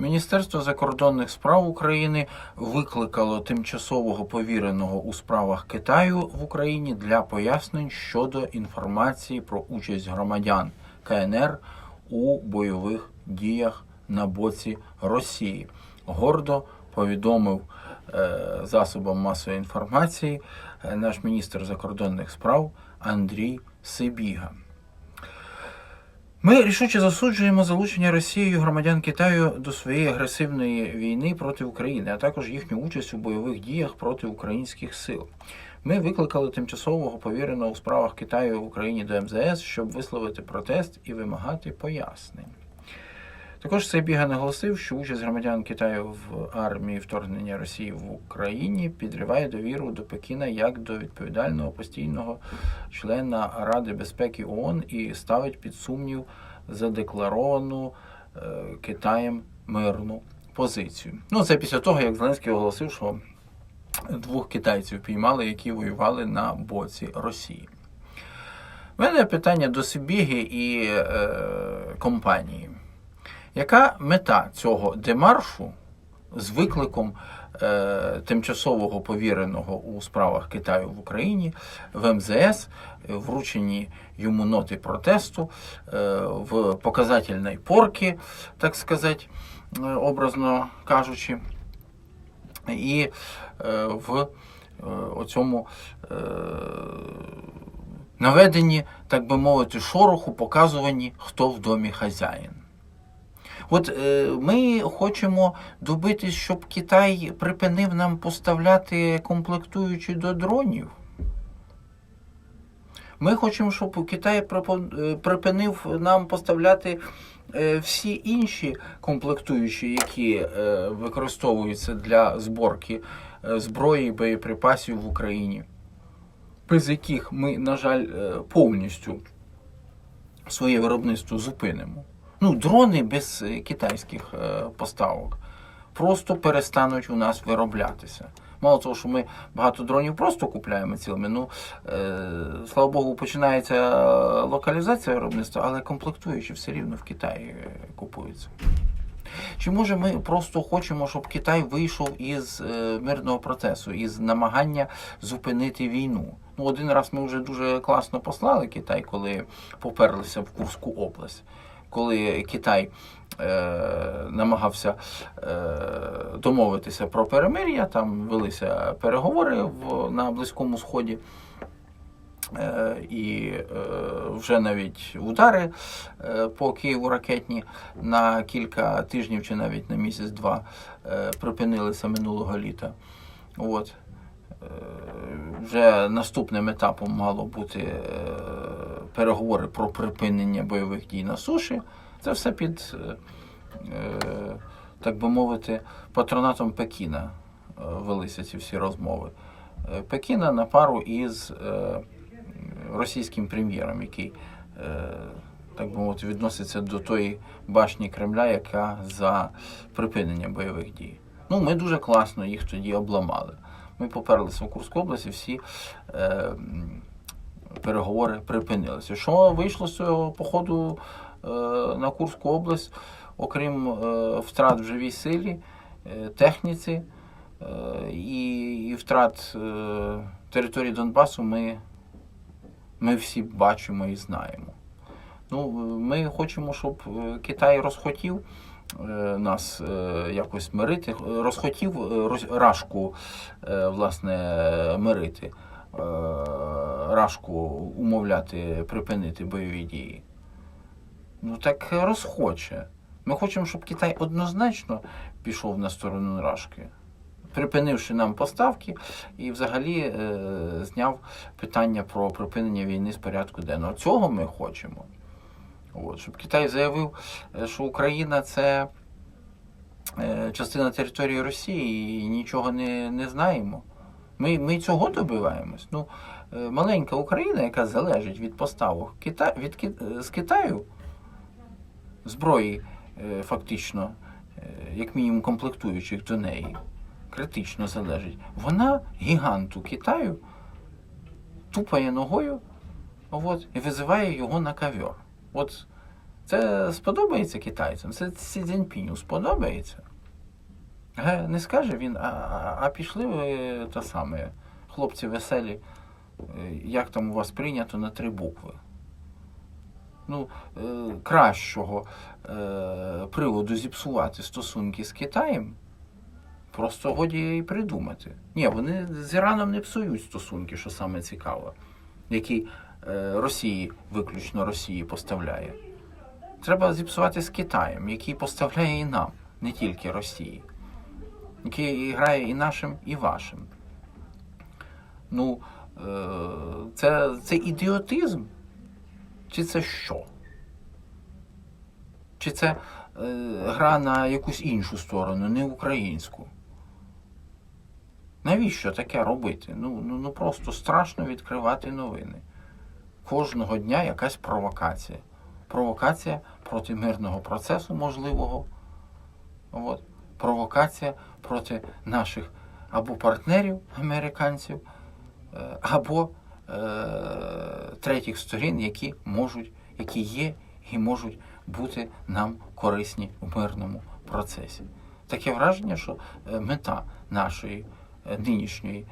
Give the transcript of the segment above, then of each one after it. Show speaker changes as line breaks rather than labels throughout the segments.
Міністерство закордонних справ України викликало тимчасового повіреного у справах Китаю в Україні для пояснень щодо інформації про участь громадян КНР у бойових діях на боці Росії. Гордо повідомив е, засобам масової інформації е, наш міністр закордонних справ Андрій Сибіга. Ми рішуче засуджуємо залучення Росією громадян Китаю до своєї агресивної війни проти України, а також їхню участь у бойових діях проти українських сил. Ми викликали тимчасового повіреного у справах Китаю в Україні до МЗС, щоб висловити протест і вимагати пояснень. Також Сейбіга наголосив, що участь громадян Китаю в армії вторгнення Росії в Україні підриває довіру до Пекіна як до відповідального постійного члена Ради безпеки ООН і ставить під сумнів задекларовану е, Китаєм мирну позицію. Ну, це після того, як Зеленський оголосив, що двох китайців піймали, які воювали на боці Росії. У мене питання до Сибіги і е, компанії. Яка мета цього демаршу з викликом е, тимчасового повіреного у справах Китаю в Україні в МЗС, вручені йому ноти протесту е, в показательній порці, так сказати, е, образно кажучи, і е, в е, оцьому е, наведенні, так би мовити, шороху, показуванні, хто в домі хазяїн. От е, ми хочемо добитись, щоб Китай припинив нам поставляти комплектуючі до дронів. Ми хочемо, щоб Китай е, припинив нам поставляти е, всі інші комплектуючі, які е, використовуються для зборки зброї і боєприпасів в Україні, без яких ми, на жаль, повністю своє виробництво зупинимо. Ну, дрони без е, китайських е, поставок просто перестануть у нас вироблятися. Мало того, що ми багато дронів просто купляємо цілими. Ну, е, слава Богу, починається е, локалізація виробництва, але комплектуючі все рівно в Китаї купуються. Чи може ми просто хочемо, щоб Китай вийшов із мирного процесу, із намагання зупинити війну? Ну, один раз ми вже дуже класно послали Китай, коли поперлися в Курську область, коли Китай е, намагався е, домовитися про перемир'я, там велися переговори в, на Близькому Сході. Е, І вже навіть удари по Києву ракетні на кілька тижнів чи навіть на місяць-два припинилися минулого літа. От. Вже наступним етапом мало бути переговори про припинення бойових дій на суші. Це все під, е, е, так би мовити, патронатом Пекіна е, велися ці всі розмови. Пекіна на пару із російським прем'єром, який, так би мовити, відноситься до тої башні Кремля, яка за припинення бойових дій. Ну, ми дуже класно їх тоді обламали. Ми поперлися в Курську область і всі переговори припинилися. Що вийшло з цього походу е, на Курську область, окрім е, втрат в живій силі, е, техніці і, втрат території Донбасу, ми, ми всі бачимо і знаємо. Ну, ми хочемо, щоб Китай розхотів нас якось мирити, розхотів роз- Рашку власне мирити, Рашку умовляти припинити бойові дії. Ну так розхоче. Ми хочемо, щоб Китай однозначно пішов на сторону Рашки, припинивши нам поставки і взагалі е, зняв питання про припинення війни з порядку денного. Цього ми хочемо. От, щоб Китай заявив, е, що Україна це е, частина території Росії і нічого не, не знаємо. Ми, ми цього добиваємось. Ну, е, маленька Україна, яка залежить від поставок Кита... від... Е, з Китаю, зброї е, фактично, як мінімум комплектуючих до неї, критично залежить. Вона гіганту Китаю тупає ногою от, і визиває його на ковер. От Це сподобається китайцям? Це Сі Цзіньпіню сподобається? Не скаже він, а, а, пішли ви те саме, хлопці веселі, е, як там у вас прийнято на три букви. Ну, е, кращого е, приводу зіпсувати стосунки з Китаєм просто годі і придумати. Ні, вони з Іраном не псують стосунки, що саме цікаво, які Росії, виключно Росії поставляє. Треба зіпсувати з Китаєм, який поставляє і нам, не тільки Росії, який грає і нашим, і вашим. Ну, е, це, це ідіотизм? Чи це що? Чи це е, гра на якусь іншу сторону, не українську? Навіщо таке робити? Ну, ну, ну просто страшно відкривати новини. Кожного дня якась провокація. Провокація проти мирного процесу можливого. От. Провокація проти наших або партнерів американців, е, або е, третіх сторін, які можуть, які є і можуть бути нам корисні в мирному процесі. Таке враження, що е, мета нашої е, нинішньої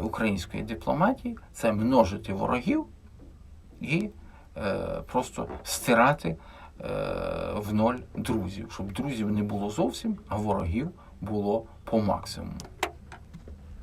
української дипломатії це множити ворогів і е, просто стирати в ноль друзів, щоб друзів не було зовсім, а ворогів було по максимуму.